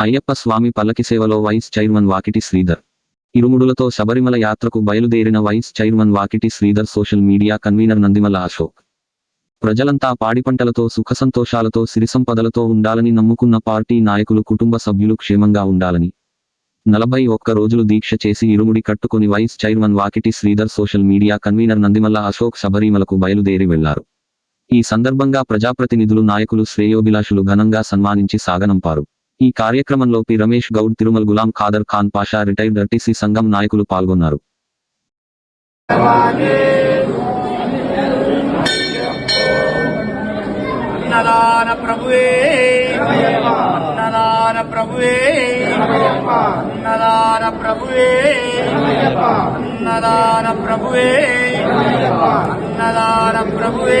అయ్యప్ప స్వామి పల్లకి సేవలో vice chairman Vakiti Sridhar. ఇరుముడులతో శబరిమల యాత్రకు బయలుదేరిన vice chairman Vakiti Sridhar social media convener Nandimala Ashok. ప్రజలంతా పాడి పంటలతో సిరిసంపదలతో ఉండాలని నమ్ముకున్న పార్టీ నాయకులు కుటుంబ సభ్యులు క్షేమంగా ఉండాలని. నలభై ఒక్క రోజులు దీక్ష చేసి ఇరుముడి కట్టుకుని vice chairman Vakiti Sridhar social media convener Nandimalla Ashok శబరిమలకు బయలుదేరి వెళ్ళారు. ఈ సందర్భంగా ప్రజాప్రతినిధులు నాయకులు శ్రేయోభిలాషులు ఘనంగా సన్మానించి సాగనంపారు. ఈ కార్యక్రమంలో P. Ramesh Goud Tirumal Ghulam Khader Khan Pasha retired RTC సంఘం నాయకులు పాల్గొన్నారు. ప్రభువే ప్రభువే ప్రభువే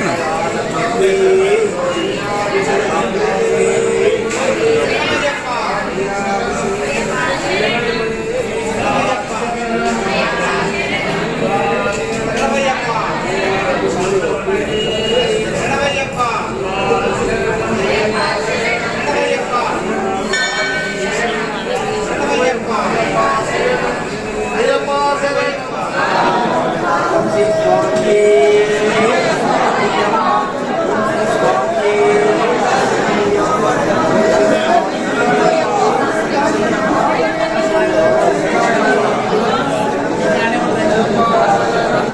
này